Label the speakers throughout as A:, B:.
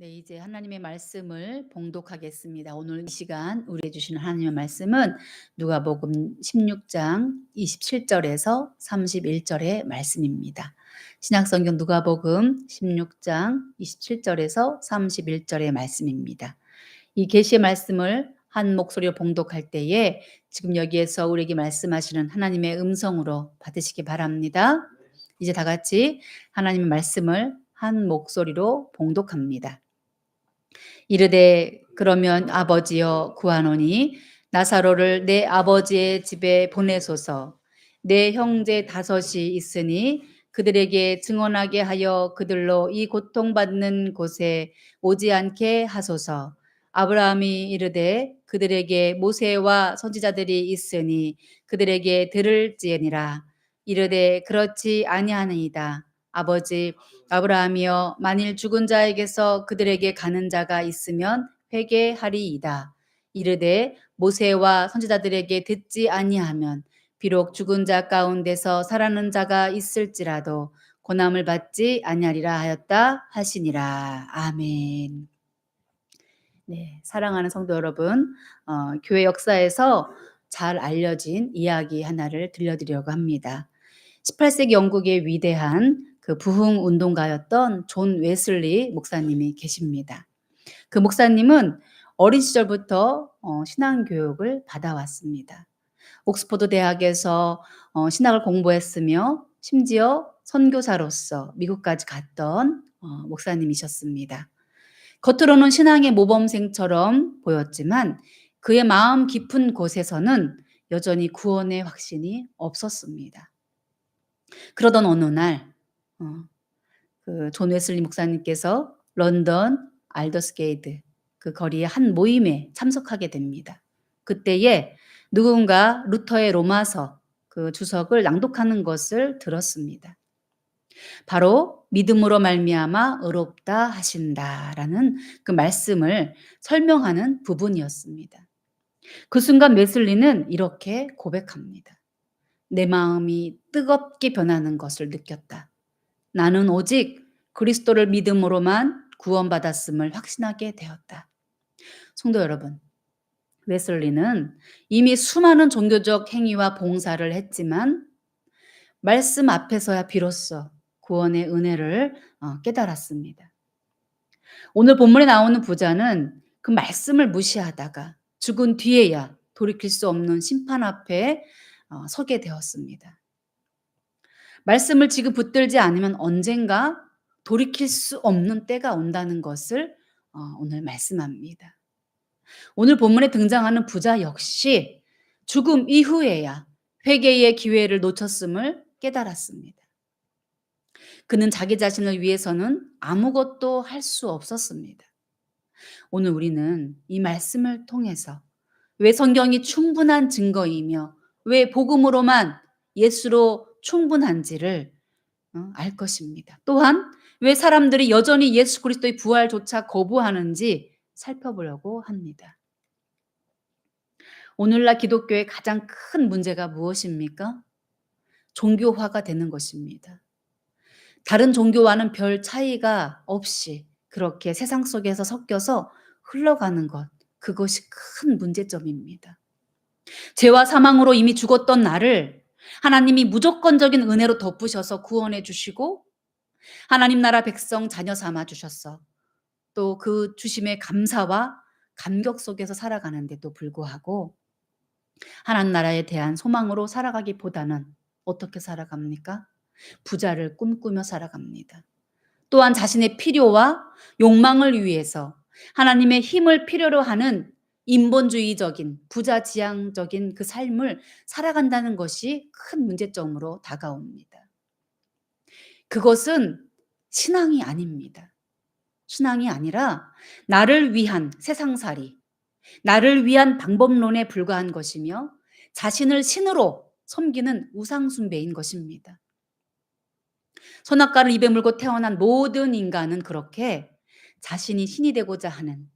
A: 네, 이제 하나님의 말씀을 봉독하겠습니다. 오늘 이 시간 우리에게 주시는 하나님의 말씀은 누가복음 16장 27절에서 31절의 말씀입니다. 신약성경 누가복음 16장 27절에서 31절의 말씀입니다. 이 계시의 말씀을 한 목소리로 봉독할 때에 지금 여기에서 우리에게 말씀하시는 하나님의 음성으로 받으시기 바랍니다. 이제 다 같이 하나님의 말씀을 한 목소리로 봉독합니다. 이르되 그러면 아버지여 구하노니 나사로를 내 아버지의 집에 보내소서. 내 형제 다섯이 있으니 그들에게 증언하게 하여 그들로 이 고통받는 곳에 오지 않게 하소서. 아브라함이 이르되 그들에게 모세와 선지자들이 있으니 그들에게 들을지니라. 이르되 그렇지 아니하니이다 아버지 아브라함이여 만일 죽은 자에게서 그들에게 가는 자가 있으면 회개하리이다. 이르되 모세와 선지자들에게 듣지 아니하면 비록 죽은 자 가운데서 살아난 자가 있을지라도 고난을 받지 아니하리라 하였다 하시니라. 아멘. 네, 사랑하는 성도 여러분, 어, 교회 역사에서 잘 알려진 이야기 하나를 들려드리려고 합니다. 18세기 영국의 위대한 그 부흥 운동가였던 존 웨슬리 목사님이 계십니다. 그 목사님은 어린 시절부터 어, 신앙 교육을 받아왔습니다. 옥스퍼드 대학에서 어, 신학을 공부했으며 심지어 선교사로서 미국까지 갔던 어, 목사님이셨습니다. 겉으로는 신앙의 모범생처럼 보였지만 그의 마음 깊은 곳에서는 여전히 구원의 확신이 없었습니다. 그러던 어느 날 어, 그존 웨슬리 목사님께서 런던 알더스게이트 그 거리의 한 모임에 참석하게 됩니다. 그때에 누군가 루터의 로마서 그 주석을 낭독하는 것을 들었습니다. 바로 믿음으로 말미암아 의롭다 하신다라는 그 말씀을 설명하는 부분이었습니다. 그 순간 웨슬리는 이렇게 고백합니다. 내 마음이 뜨겁게 변하는 것을 느꼈다. 나는 오직 그리스도를 믿음으로만 구원받았음을 확신하게 되었다. 성도 여러분, 웨슬리는 이미 수많은 종교적 행위와 봉사를 했지만 말씀 앞에서야 비로소 구원의 은혜를 어, 깨달았습니다. 오늘 본문에 나오는 부자는 그 말씀을 무시하다가 죽은 뒤에야 돌이킬 수 없는 심판 앞에 어, 서게 되었습니다. 말씀을 지금 붙들지 않으면 언젠가 돌이킬 수 없는 때가 온다는 것을 어, 오늘 말씀합니다. 오늘 본문에 등장하는 부자 역시 죽음 이후에야 회개의 기회를 놓쳤음을 깨달았습니다. 그는 자기 자신을 위해서는 아무것도 할 수 없었습니다. 오늘 우리는 이 말씀을 통해서 왜 성경이 충분한 증거이며 왜 복음으로만 예수로 충분한지를 어, 알 것입니다. 또한 왜 사람들이 여전히 예수 그리스도의 부활조차 거부하는지 살펴보려고 합니다. 오늘날 기독교의 가장 큰 문제가 무엇입니까? 종교화가 되는 것입니다. 다른 종교와는 별 차이가 없이 그렇게 세상 속에서 섞여서 흘러가는 것, 그것이 큰 문제점입니다. 죄와 사망으로 이미 죽었던 나를 하나님이 무조건적인 은혜로 덮으셔서 구원해 주시고 하나님 나라 백성 자녀 삼아 주셨어. 또 그 주심의 감사와 감격 속에서 살아가는데도 불구하고 하나님 나라에 대한 소망으로 살아가기보다는 어떻게 살아갑니까? 부자를 꿈꾸며 살아갑니다. 또한 자신의 필요와 욕망을 위해서 하나님의 힘을 필요로 하는 인본주의적인 부자 지향적인 그 삶을 살아간다는 것이 큰 문제점으로 다가옵니다. 그것은 신앙이 아닙니다. 신앙이 아니라 나를 위한 세상살이, 나를 위한 방법론에 불과한 것이며 자신을 신으로 섬기는 우상숭배인 것입니다. 선악과를 입에 물고 태어난 모든 인간은 그렇게 자신이 신이 되고자 하는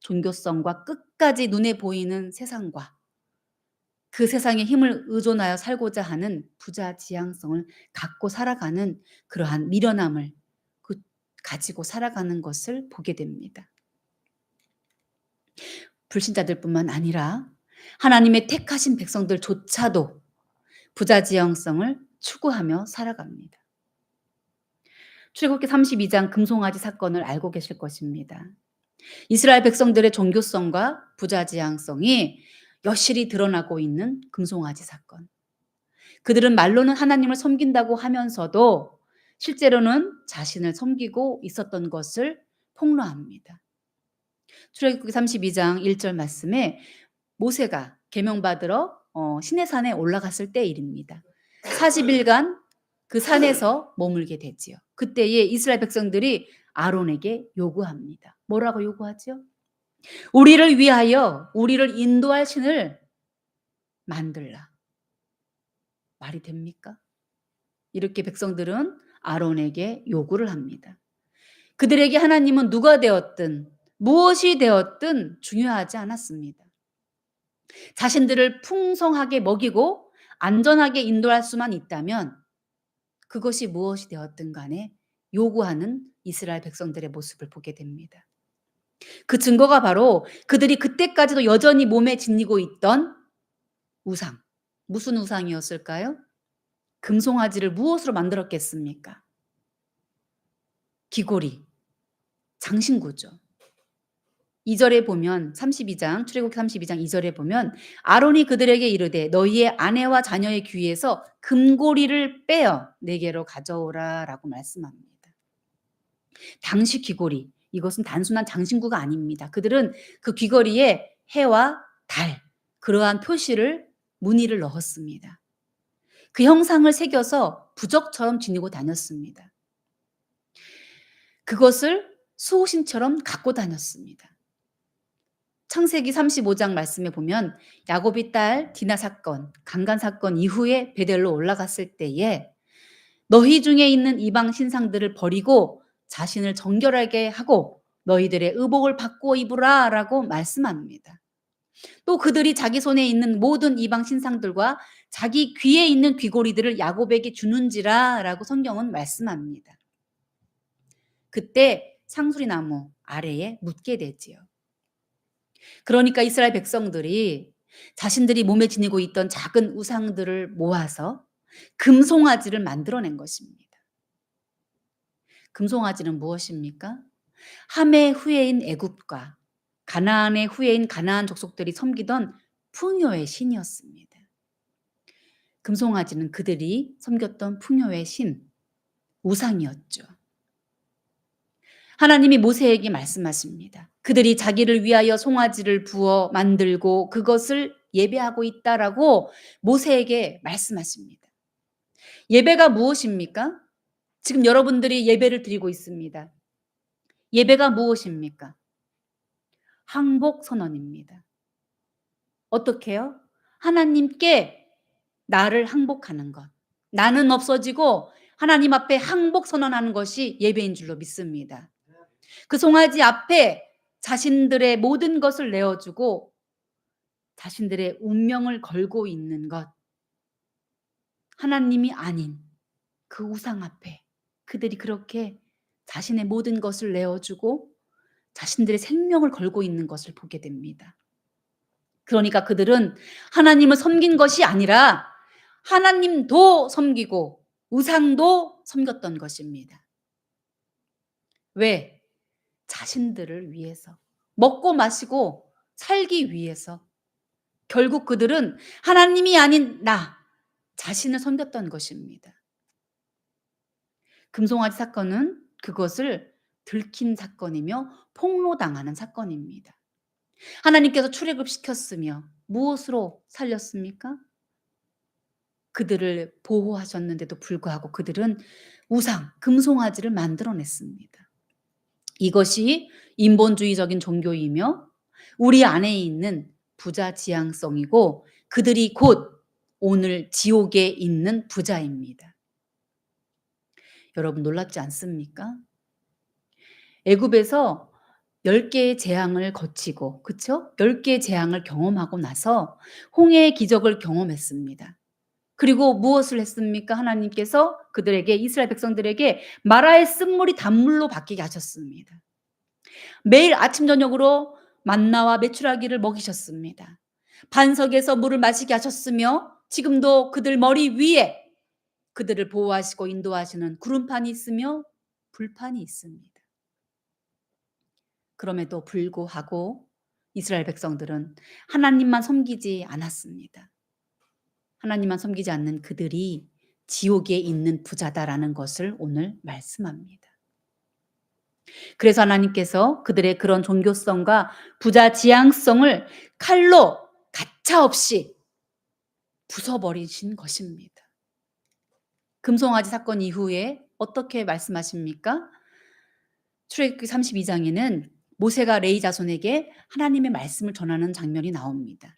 A: 종교성과 끝까지 눈에 보이는 세상과 그 세상의 힘을 의존하여 살고자 하는 부자 지향성을 갖고 살아가는 그러한 미련함을 그 가지고 살아가는 것을 보게 됩니다. 불신자들뿐만 아니라 하나님의 택하신 백성들조차도 부자 지향성을 추구하며 살아갑니다. 출애굽기 32장 금송아지 사건을 알고 계실 것입니다. 이스라엘 백성들의 종교성과 부자지향성이 여실히 드러나고 있는 금송아지 사건. 그들은 말로는 하나님을 섬긴다고 하면서도 실제로는 자신을 섬기고 있었던 것을 폭로합니다. 출애굽기 32장 1절 말씀에 모세가 계명 받으러 어, 시내산에 올라갔을 때 일입니다. 40일간 그 산에서 머물게 되지요. 그때에 이스라엘 백성들이 아론에게 요구합니다. 뭐라고 요구하죠? 우리를 위하여 우리를 인도할 신을 만들라. 말이 됩니까? 이렇게 백성들은 아론에게 요구를 합니다. 그들에게 하나님은 누가 되었든 무엇이 되었든 중요하지 않았습니다. 자신들을 풍성하게 먹이고 안전하게 인도할 수만 있다면 그것이 무엇이 되었든 간에 요구하는 이스라엘 백성들의 모습을 보게 됩니다. 그 증거가 바로 그들이 그때까지도 여전히 몸에 지니고 있던 우상. 무슨 우상이었을까요? 금송아지를 무엇으로 만들었겠습니까? 귀고리, 장신구죠. 2절에 보면 32장 출애굽 32장 2절에 보면 아론이 그들에게 이르되 너희의 아내와 자녀의 귀에서 금고리를 빼어 내게로 가져오라라고 말씀합니다. 당시 귀고리 이것은 단순한 장신구가 아닙니다. 그들은 그 귀걸이에 해와 달 그러한 표시를 무늬를 넣었습니다. 그 형상을 새겨서 부적처럼 지니고 다녔습니다. 그것을 수호신처럼 갖고 다녔습니다. 창세기 35장 말씀에 보면 야곱이 딸 디나 사건, 강간 사건 이후에 베델로 올라갔을 때에 너희 중에 있는 이방 신상들을 버리고 자신을 정결하게 하고 너희들의 의복을 바꾸어 입으라 라고 말씀합니다. 또 그들이 자기 손에 있는 모든 이방 신상들과 자기 귀에 있는 귀고리들을 야곱에게 주는지라 라고 성경은 말씀합니다. 그때 상수리 나무 아래에 묻게 되지요. 그러니까 이스라엘 백성들이 자신들이 몸에 지니고 있던 작은 우상들을 모아서 금송아지를 만들어낸 것입니다. 금송아지는 무엇입니까? 함의 후예인 애굽과 가나안의 후예인 가나안 족속들이 섬기던 풍요의 신이었습니다. 금송아지는 그들이 섬겼던 풍요의 신, 우상이었죠. 하나님이 모세에게 말씀하십니다. 그들이 자기를 위하여 송아지를 부어 만들고 그것을 예배하고 있다라고 모세에게 말씀하십니다. 예배가 무엇입니까? 지금 여러분들이 예배를 드리고 있습니다. 예배가 무엇입니까? 항복 선언입니다. 어떻게요? 하나님께 나를 항복하는 것. 나는 없어지고 하나님 앞에 항복 선언하는 것이 예배인 줄로 믿습니다. 그 송아지 앞에 자신들의 모든 것을 내어주고 자신들의 운명을 걸고 있는 것. 하나님이 아닌 그 우상 앞에 그들이 그렇게 자신의 모든 것을 내어주고 자신들의 생명을 걸고 있는 것을 보게 됩니다. 그러니까 그들은 하나님을 섬긴 것이 아니라 하나님도 섬기고 우상도 섬겼던 것입니다. 왜? 자신들을 위해서. 먹고 마시고 살기 위해서. 결국 그들은 하나님이 아닌 나 자신을 섬겼던 것입니다. 금송아지 사건은 그것을 들킨 사건이며 폭로당하는 사건입니다. 하나님께서 출애굽시켰으며 무엇으로 살렸습니까? 그들을 보호하셨는데도 불구하고 그들은 우상, 금송아지를 만들어냈습니다. 이것이 인본주의적인 종교이며 우리 안에 있는 부자 지향성이고 그들이 곧 오늘 지옥에 있는 부자입니다. 여러분 놀랍지 않습니까? 애굽에서 10개의 재앙을 거치고 그쵸? 10개의 재앙을 경험하고 나서 홍해의 기적을 경험했습니다. 그리고 무엇을 했습니까? 하나님께서 그들에게 이스라엘 백성들에게 마라의 쓴물이 단물로 바뀌게 하셨습니다. 매일 아침 저녁으로 만나와 메추라기를 먹이셨습니다. 반석에서 물을 마시게 하셨으며 지금도 그들 머리 위에 그들을 보호하시고 인도하시는 구름판이 있으며 불판이 있습니다. 그럼에도 불구하고 이스라엘 백성들은 하나님만 섬기지 않았습니다. 하나님만 섬기지 않는 그들이 지옥에 있는 부자다라는 것을 오늘 말씀합니다. 그래서 하나님께서 그들의 그런 종교성과 부자 지향성을 칼로 가차없이 부숴버리신 것입니다. 금송아지 사건 이후에 어떻게 말씀하십니까? 출애굽기 32장에는 모세가 레이 자손에게 하나님의 말씀을 전하는 장면이 나옵니다.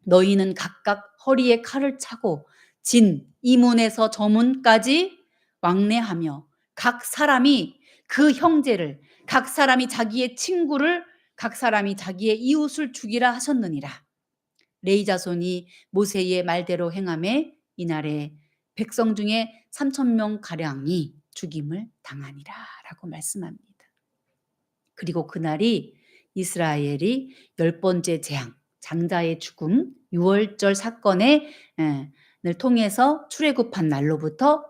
A: 너희는 각각 허리에 칼을 차고 진 이문에서 저문까지 왕래하며 각 사람이 그 형제를 각 사람이 자기의 친구를 각 사람이 자기의 이웃을 죽이라 하셨느니라. 레이 자손이 모세의 말대로 행함에 이날에 백성 중에 3천 명 가량이 죽임을 당하니라라고 말씀합니다. 그리고 그날이 이스라엘이 열 번째 재앙, 장자의 죽음, 유월절 사건을 통해서 출애굽한 날로부터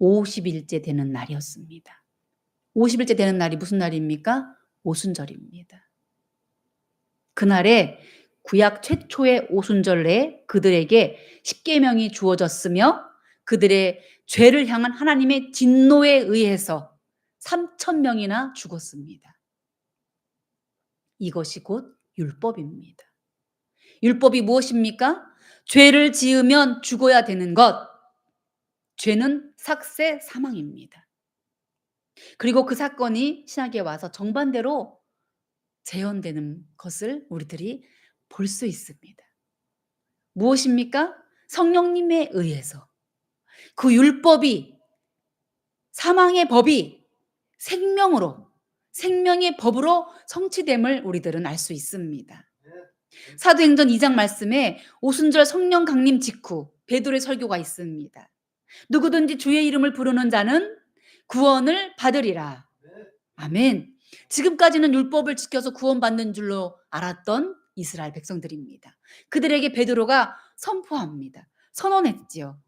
A: 50일째 되는 날이었습니다. 50일째 되는 날이 무슨 날입니까? 오순절입니다. 그날에 구약 최초의 오순절에 그들에게 십계명이 주어졌으며 그들의 죄를 향한 하나님의 진노에 의해서 3천 명이나 죽었습니다. 이것이 곧 율법입니다. 율법이 무엇입니까? 죄를 지으면 죽어야 되는 것. 죄는 삭세 사망입니다. 그리고 그 사건이 신학에 와서 정반대로 재현되는 것을 우리들이 볼 수 있습니다. 무엇입니까? 성령님에 의해서 그 율법이 사망의 법이 생명으로 생명의 법으로 성취됨을 우리들은 알 수 있습니다. 사도행전 2장 말씀에 오순절 성령 강림 직후 베드로의 설교가 있습니다. 누구든지 주의 이름을 부르는 자는 구원을 받으리라. 아멘. 지금까지는 율법을 지켜서 구원받는 줄로 알았던 이스라엘 백성들입니다. 그들에게 베드로가 선포합니다. 선언했지요.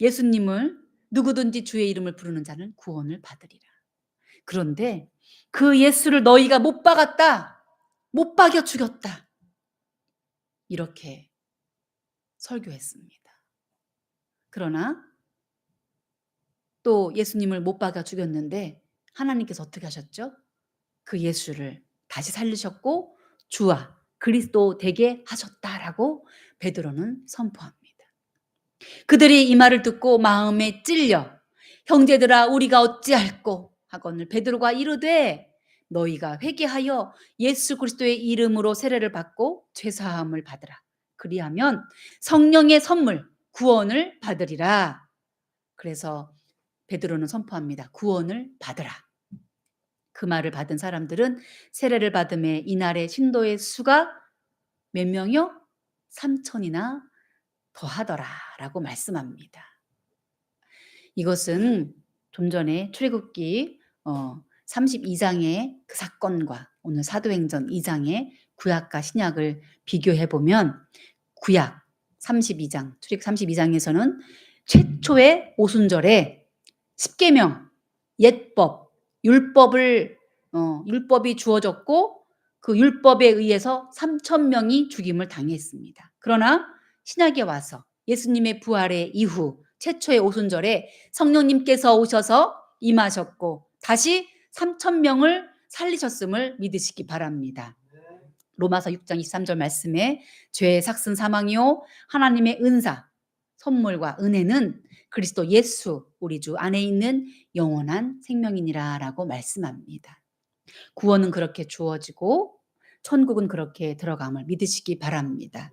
A: 예수님을 누구든지 주의 이름을 부르는 자는 구원을 받으리라. 그런데 그 예수를 너희가 못 박았다. 못 박여 죽였다. 이렇게 설교했습니다. 그러나 또 예수님을 못 박아 죽였는데 하나님께서 어떻게 하셨죠? 그 예수를 다시 살리셨고 주와 그리스도 되게 하셨다라고 베드로는 선포합니다. 그들이 이 말을 듣고 마음에 찔려 형제들아 우리가 어찌할꼬 하거늘 베드로가 이르되 너희가 회개하여 예수 그리스도의 이름으로 세례를 받고 죄 사함을 받으라. 그리하면 성령의 선물 구원을 받으리라. 그래서 베드로는 선포합니다. 구원을 받으라. 그 말을 받은 사람들은 세례를 받음에 이날의 신도의 수가 몇 명이요? 3천이나 더하더라 라고 말씀합니다. 이것은 좀 전에 출애굽기 어 32장의 그 사건과 오늘 사도행전 2장의 구약과 신약을 비교해 보면 구약 32장 출애굽 32장에서는 최초의 오순절에 십계명, 옛법, 율법을 어, 율법이 주어졌고 그 율법에 의해서 3천 명이 죽임을 당했습니다. 그러나 신약에 와서 예수님의 부활의 이후 최초의 오순절에 성령님께서 오셔서 임하셨고 다시 3천 명을 살리셨음을 믿으시기 바랍니다. 로마서 6장 23절 말씀에 죄의 삭슨 사망이요 하나님의 은사 선물과 은혜는 그리스도 예수 우리 주 안에 있는 영원한 생명이니라라고 말씀합니다. 구원은 그렇게 주어지고 천국은 그렇게 들어감을 믿으시기 바랍니다.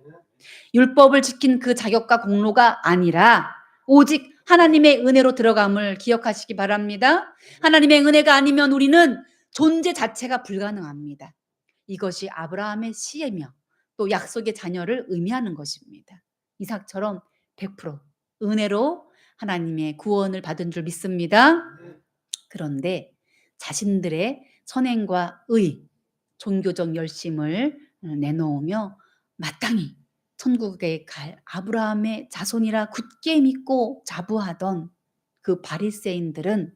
A: 율법을 지킨 그 자격과 공로가 아니라 오직 하나님의 은혜로 들어감을 기억하시기 바랍니다. 하나님의 은혜가 아니면 우리는 존재 자체가 불가능합니다. 이것이 아브라함의 시이며 또 약속의 자녀를 의미하는 것입니다. 이삭처럼 100% 은혜로 하나님의 구원을 받은 줄 믿습니다. 그런데 자신들의 선행과 의, 종교적 열심을 내놓으며 마땅히 천국에 갈 아브라함의 자손이라 굳게 믿고 자부하던 그 바리새인들은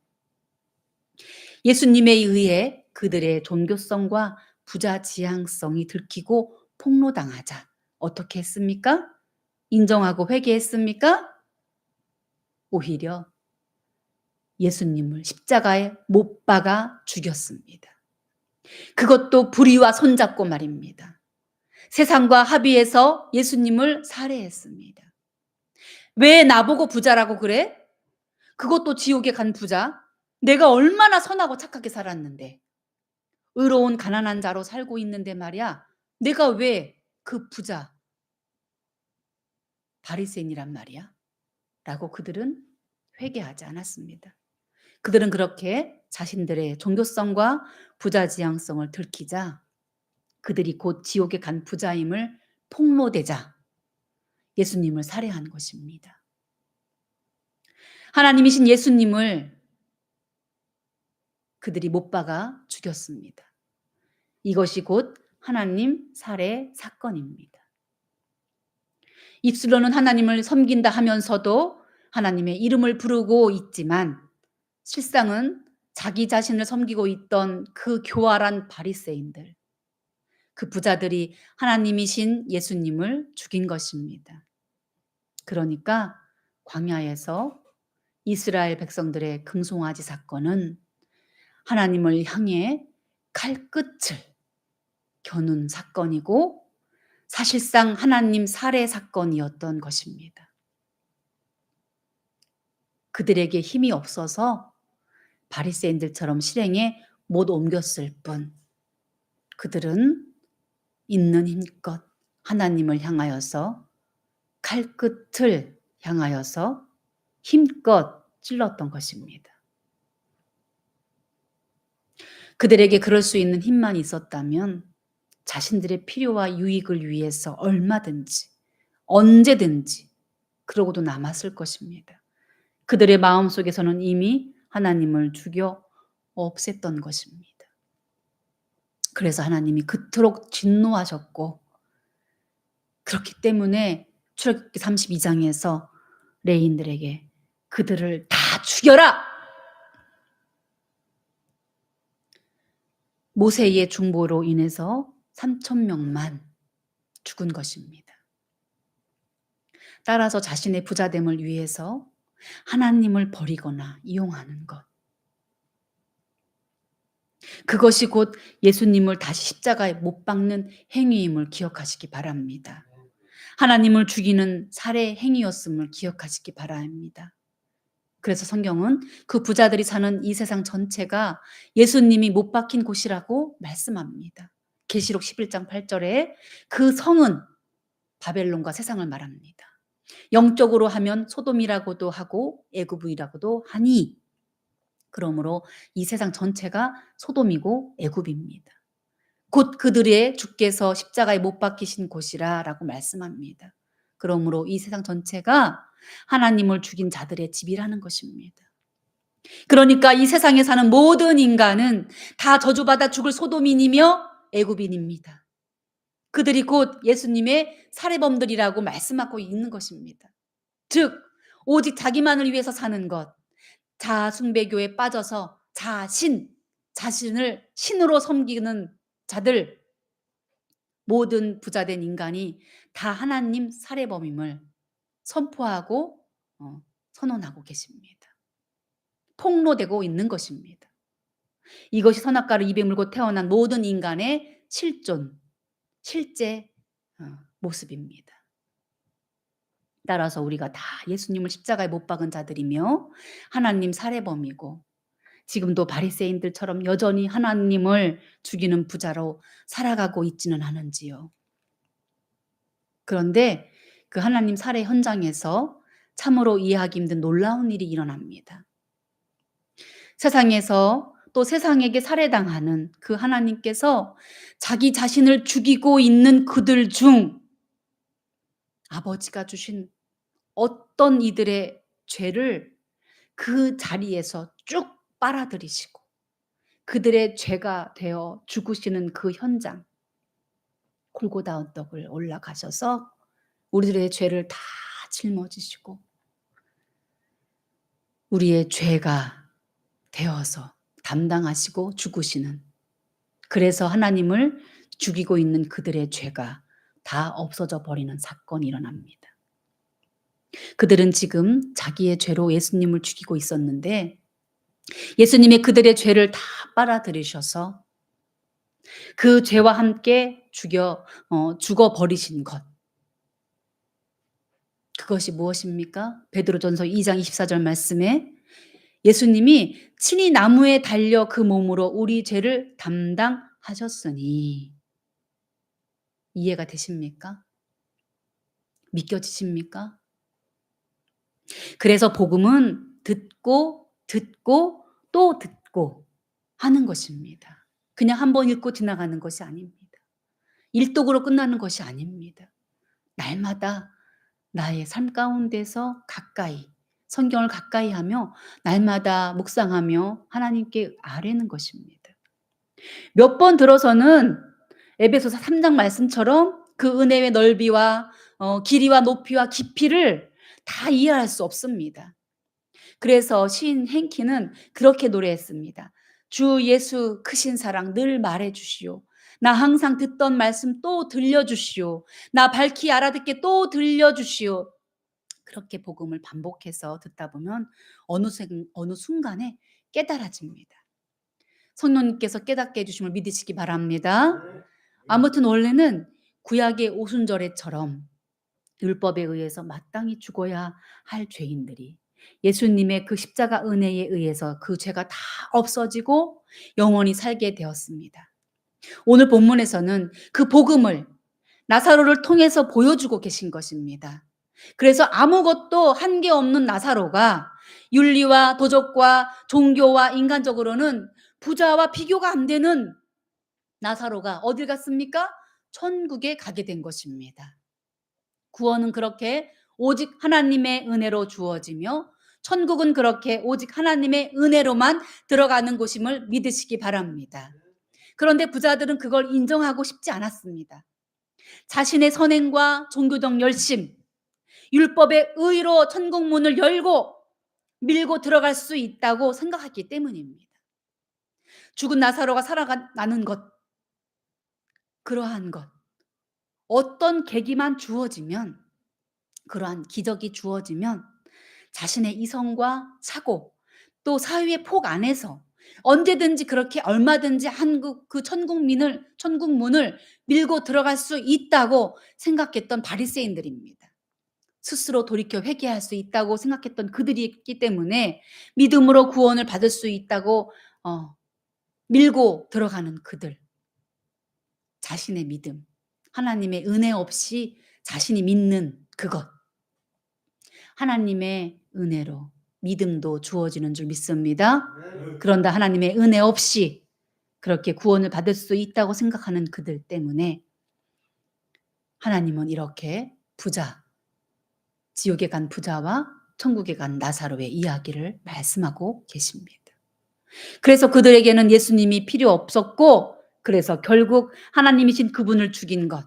A: 예수님에 의해 그들의 종교성과 부자 지향성이 들키고 폭로당하자 어떻게 했습니까? 인정하고 회개했습니까? 오히려 예수님을 십자가에 못 박아 죽였습니다. 그것도 불의와 손잡고 말입니다. 세상과 합의해서 예수님을 살해했습니다. 왜 나보고 부자라고 그래? 그것도 지옥에 간 부자. 내가 얼마나 선하고 착하게 살았는데. 의로운 가난한 자로 살고 있는데 말이야. 내가 왜 그 부자 바리새인이란 말이야? 라고 그들은 회개하지 않았습니다. 그들은 그렇게 자신들의 종교성과 부자 지향성을 들키자 그들이 곧 지옥에 간 부자임을 폭로되자 예수님을 살해한 것입니다. 하나님이신 예수님을 그들이 못 박아 죽였습니다. 이것이 곧 하나님 살해 사건입니다. 입술로는 하나님을 섬긴다 하면서도 하나님의 이름을 부르고 있지만 실상은 자기 자신을 섬기고 있던 그 교활한 바리새인들 그 부자들이 하나님이신 예수님을 죽인 것입니다. 그러니까 광야에서 이스라엘 백성들의 금송아지 사건은 하나님을 향해 칼끝을 겨눈 사건이고 사실상 하나님 살해 사건이었던 것입니다. 그들에게 힘이 없어서 바리새인들처럼 실행에 못 옮겼을 뿐 그들은 있는 힘껏 하나님을 향하여서 칼 끝을 향하여서 힘껏 찔렀던 것입니다. 그들에게 그럴 수 있는 힘만 있었다면 자신들의 필요와 유익을 위해서 얼마든지 언제든지 그러고도 남았을 것입니다. 그들의 마음속에서는 이미 하나님을 죽여 없앴던 것입니다. 그래서 하나님이 그토록 진노하셨고 그렇기 때문에 출애굽기 32장에서 레인들에게 그들을 다 죽여라. 모세의 중보로 인해서 3천 명만 죽은 것입니다. 따라서 자신의 부자됨을 위해서 하나님을 버리거나 이용하는 것. 그것이 곧 예수님을 다시 십자가에 못 박는 행위임을 기억하시기 바랍니다. 하나님을 죽이는 살해 행위였음을 기억하시기 바랍니다. 그래서 성경은 그 부자들이 사는 이 세상 전체가 예수님이 못 박힌 곳이라고 말씀합니다. 계시록 11장 8절에 그 성은 바벨론과 세상을 말합니다. 영적으로 하면 소돔이라고도 하고 애굽이라고도 하니 그러므로 이 세상 전체가 소돔이고 애굽입니다. 곧 그들의 주께서 십자가에 못 박히신 곳이라라고 말씀합니다. 그러므로 이 세상 전체가 하나님을 죽인 자들의 집이라는 것입니다. 그러니까 이 세상에 사는 모든 인간은 다 저주받아 죽을 소돔인이며 애굽인입니다. 그들이 곧 예수님의 살해범들이라고 말씀하고 있는 것입니다. 즉 오직 자기만을 위해서 사는 것, 자숭배교에 빠져서 자신, 자신을 신으로 섬기는 자들, 모든 부자된 인간이 다 하나님 살해범임을 선포하고 어, 선언하고 계십니다. 폭로되고 있는 것입니다. 이것이 선악과를 입에 물고 태어난 모든 인간의 실존, 실제 어, 모습입니다. 따라서 우리가 다 예수님을 십자가에 못 박은 자들이며 하나님 살해범이고 지금도 바리새인들처럼 여전히 하나님을 죽이는 부자로 살아가고 있지는 않은지요. 그런데 그 하나님 살해 현장에서 참으로 이해하기 힘든 놀라운 일이 일어납니다. 세상에서 또 세상에게 살해당하는 그 하나님께서 자기 자신을 죽이고 있는 그들 중 아버지가 주신 어떤 이들의 죄를 그 자리에서 쭉 빨아들이시고 그들의 죄가 되어 죽으시는 그 현장 골고다 언덕을 올라가셔서 우리들의 죄를 다 짊어지시고 우리의 죄가 되어서 담당하시고 죽으시는 그래서 하나님을 죽이고 있는 그들의 죄가 다 없어져 버리는 사건이 일어납니다. 그들은 지금 자기의 죄로 예수님을 죽이고 있었는데 예수님이 그들의 죄를 다 빨아들이셔서 그 죄와 함께 죽여 어, 죽어 버리신 것. 그것이 무엇입니까? 베드로전서 2장 24절 말씀에 예수님이 친히 나무에 달려 그 몸으로 우리 죄를 담당하셨으니 이해가 되십니까? 믿겨지십니까? 그래서 복음은 듣고 듣고 또 듣고 하는 것입니다. 그냥 한 번 읽고 지나가는 것이 아닙니다. 일독으로 끝나는 것이 아닙니다. 날마다 나의 삶 가운데서 가까이 성경을 가까이 하며 날마다 묵상하며 하나님께 아뢰는 것입니다. 몇 번 들어서는 에베소서 3장 말씀처럼 그 은혜의 넓이와 어, 길이와 높이와 깊이를 다 이해할 수 없습니다. 그래서 시인 행키는 그렇게 노래했습니다. 주 예수 크신 사랑 늘 말해 주시오. 나 항상 듣던 말씀 또 들려 주시오. 나 밝히 알아듣게 또 들려 주시오. 그렇게 복음을 반복해서 듣다 보면 어느, 생, 어느 순간에 깨달아집니다. 성령님께서 깨닫게 해주심을 믿으시기 바랍니다. 아무튼 원래는 구약의 오순절에처럼 율법에 의해서 마땅히 죽어야 할 죄인들이 예수님의 그 십자가 은혜에 의해서 그 죄가 다 없어지고 영원히 살게 되었습니다. 오늘 본문에서는 그 복음을 나사로를 통해서 보여주고 계신 것입니다. 그래서 아무것도 한게 없는 나사로가 윤리와 도덕과 종교와 인간적으로는 부자와 비교가 안 되는 나사로가 어딜 갔습니까? 천국에 가게 된 것입니다. 구원은 그렇게 오직 하나님의 은혜로 주어지며 천국은 그렇게 오직 하나님의 은혜로만 들어가는 곳임을 믿으시기 바랍니다. 그런데 부자들은 그걸 인정하고 싶지 않았습니다. 자신의 선행과 종교적 열심, 율법의 의로 천국 문을 열고 밀고 들어갈 수 있다고 생각했기 때문입니다. 죽은 나사로가 살아나는 것, 그러한 것, 어떤 계기만 주어지면, 그러한 기적이 주어지면 자신의 이성과 사고, 또 사회의 폭 안에서 언제든지 그렇게 얼마든지 한국 그 천국민을 천국문을 밀고 들어갈 수 있다고 생각했던 바리새인들입니다. 스스로 돌이켜 회개할 수 있다고 생각했던 그들이 있기 때문에 믿음으로 구원을 받을 수 있다고 어, 밀고 들어가는 그들. 자신의 믿음, 하나님의 은혜 없이 자신이 믿는 그것. 하나님의 은혜로 믿음도 주어지는 줄 믿습니다. 그런다 하나님의 은혜 없이 그렇게 구원을 받을 수 있다고 생각하는 그들 때문에 하나님은 이렇게 부자, 지옥에 간 부자와 천국에 간 나사로의 이야기를 말씀하고 계십니다. 그래서 그들에게는 예수님이 필요 없었고, 그래서 결국 하나님이신 그분을 죽인 것,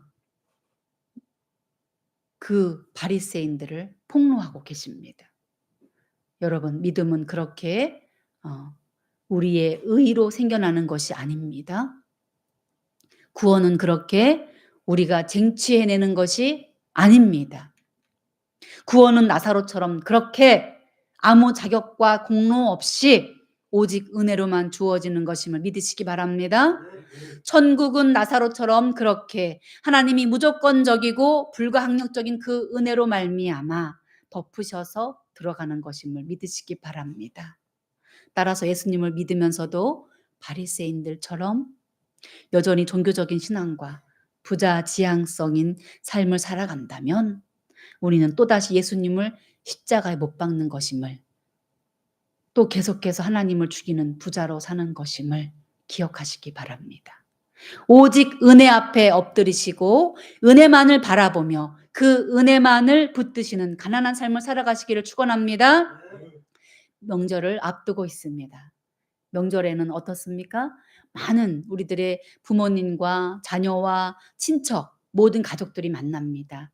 A: 그 바리새인들을 폭로하고 계십니다. 여러분, 믿음은 그렇게 어, 우리의 의로 생겨나는 것이 아닙니다. 구원은 그렇게 우리가 쟁취해내는 것이 아닙니다. 구원은 나사로처럼 그렇게 아무 자격과 공로 없이 오직 은혜로만 주어지는 것임을 믿으시기 바랍니다. 천국은 나사로처럼 그렇게 하나님이 무조건적이고 불가항력적인 그 은혜로 말미암아 덮으셔서 들어가는 것임을 믿으시기 바랍니다. 따라서 예수님을 믿으면서도 바리새인들처럼 여전히 종교적인 신앙과 부자 지향성인 삶을 살아간다면 우리는 또다시 예수님을 십자가에 못 박는 것임을 또 계속해서 하나님을 죽이는 부자로 사는 것임을 기억하시기 바랍니다. 오직 은혜 앞에 엎드리시고 은혜만을 바라보며 그 은혜만을 붙드시는 가난한 삶을 살아가시기를 축원합니다. 명절을 앞두고 있습니다. 명절에는 어떻습니까? 많은 우리들의 부모님과 자녀와 친척 모든 가족들이 만납니다.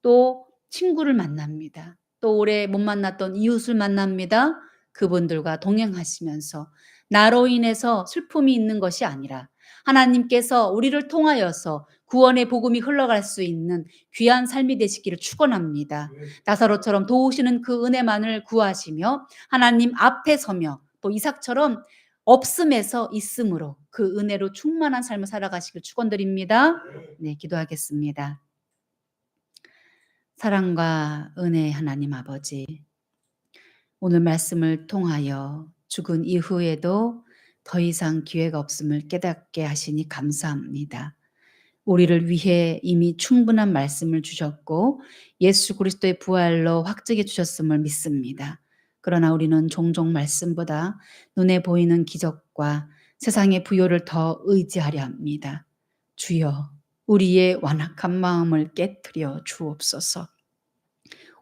A: 또 친구를 만납니다. 또 올해 못 만났던 이웃을 만납니다. 그분들과 동행하시면서 나로 인해서 슬픔이 있는 것이 아니라 하나님께서 우리를 통하여서 구원의 복음이 흘러갈 수 있는 귀한 삶이 되시기를 축원합니다. 나사로처럼 도우시는 그 은혜만을 구하시며 하나님 앞에 서며 또 이삭처럼 없음에서 있음으로 그 은혜로 충만한 삶을 살아가시길 축원드립니다. 네, 기도하겠습니다. 사랑과 은혜 하나님 아버지 오늘 말씀을 통하여 죽은 이후에도 더 이상 기회가 없음을 깨닫게 하시니 감사합니다. 우리를 위해 이미 충분한 말씀을 주셨고 예수 그리스도의 부활로 확증해 주셨음을 믿습니다. 그러나 우리는 종종 말씀보다 눈에 보이는 기적과 세상의 부요를 더 의지하려 합니다. 주여, 우리의 완악한 마음을 깨뜨려 주옵소서.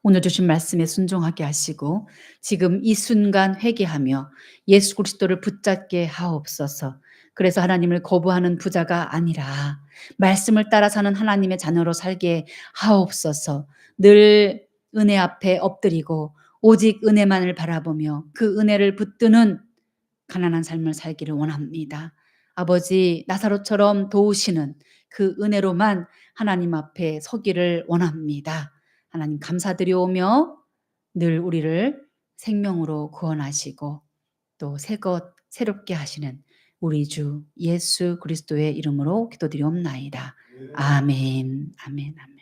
A: 오늘 주신 말씀에 순종하게 하시고 지금 이 순간 회개하며 예수 그리스도를 붙잡게 하옵소서. 그래서 하나님을 거부하는 부자가 아니라 말씀을 따라 사는 하나님의 자녀로 살게 하옵소서. 늘 은혜 앞에 엎드리고 오직 은혜만을 바라보며 그 은혜를 붙드는 가난한 삶을 살기를 원합니다. 아버지 나사로처럼 도우시는 그 은혜로만 하나님 앞에 서기를 원합니다. 하나님 감사드려오며 늘 우리를 생명으로 구원하시고 또 새것 새롭게 하시는 우리 주 예수 그리스도의 이름으로 기도드리옵나이다. 아멘. 아멘. 아멘.